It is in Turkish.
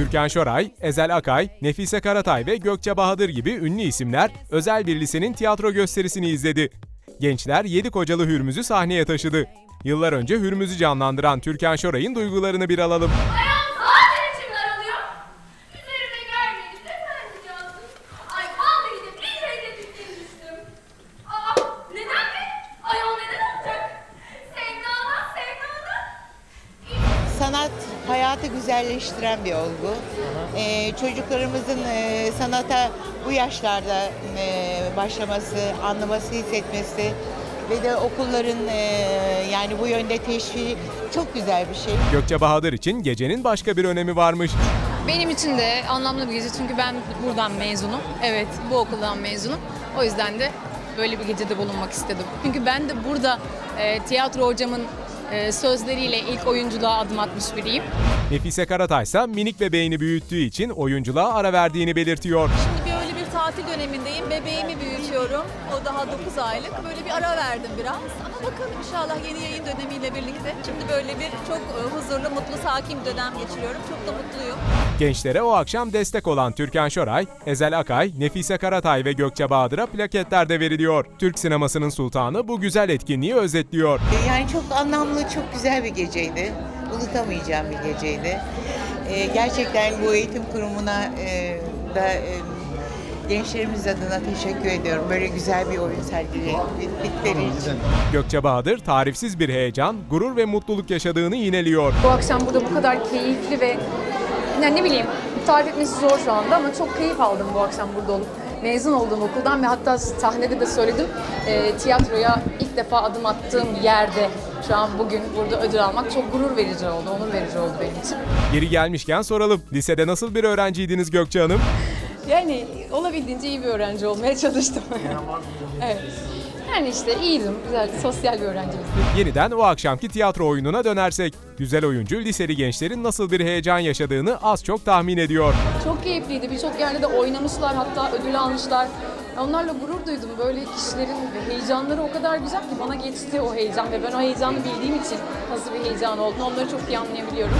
Türkan Şoray, Ezel Akay, Nefise Karatay ve Gökçe Bahadır gibi ünlü isimler özel bir lisenin tiyatro gösterisini izledi. Gençler Yedi Kocalı Hürmüz'ü sahneye taşıdı. Yıllar önce Hürmüz'ü canlandıran Türkan Şoray'ın duygularını bir alalım. Sanat hayatı güzelleştiren bir olgu. Ee, çocuklarımızın e, sanata bu yaşlarda e, başlaması, anlaması, hissetmesi ve de okulların e, yani bu yönde teşviği çok güzel bir şey. Gökçe Bahadır için gecenin başka bir önemi varmış. Benim için de anlamlı bir gece çünkü ben buradan mezunum. Evet, bu okuldan mezunum. O yüzden de böyle bir gecede bulunmak istedim. Çünkü ben de burada e, tiyatro hocamın e, sözleriyle ilk oyunculuğa adım atmış biriyim. Nefise Karatay ise minik bebeğini büyüttüğü için oyunculuğa ara verdiğini belirtiyor. Şimdi tatil dönemindeyim. Bebeğimi büyütüyorum. O daha 9 aylık. Böyle bir ara verdim biraz. Ama bakalım inşallah yeni yayın dönemiyle birlikte. Şimdi böyle bir çok e, huzurlu, mutlu, sakin bir dönem geçiriyorum. Çok da mutluyum. Gençlere o akşam destek olan Türkan Şoray, Ezel Akay, Nefise Karatay ve Gökçe Bahadır'a plaketler de veriliyor. Türk sinemasının sultanı bu güzel etkinliği özetliyor. Yani çok anlamlı, çok güzel bir geceydi. Unutamayacağım bir geceydi. Ee, gerçekten bu eğitim kurumuna e, da e, gençlerimiz adına teşekkür ediyorum. Böyle güzel bir oyun sergiledikleri için. Gökçe Bahadır tarifsiz bir heyecan, gurur ve mutluluk yaşadığını yineliyor. Bu akşam burada bu kadar keyifli ve yani ne bileyim tarif etmesi zor şu anda ama çok keyif aldım bu akşam burada olup. Mezun olduğum okuldan ve hatta sahnede de söyledim e, tiyatroya ilk defa adım attığım yerde şu an bugün burada ödül almak çok gurur verici oldu, onur verici oldu benim için. Geri gelmişken soralım, lisede nasıl bir öğrenciydiniz Gökçe Hanım? Yani olabildiğince iyi bir öğrenci olmaya çalıştım. evet. Yani işte iyiydim, güzel, sosyal bir öğrenciydim. Yeniden o akşamki tiyatro oyununa dönersek, güzel oyuncu liseli gençlerin nasıl bir heyecan yaşadığını az çok tahmin ediyor. Çok keyifliydi. Birçok yerde de oynamışlar hatta ödül almışlar. Onlarla gurur duydum. Böyle kişilerin heyecanları o kadar güzel ki bana geçti o heyecan ve ben o heyecanı bildiğim için nasıl bir heyecan olduğunu onları çok iyi anlayabiliyorum.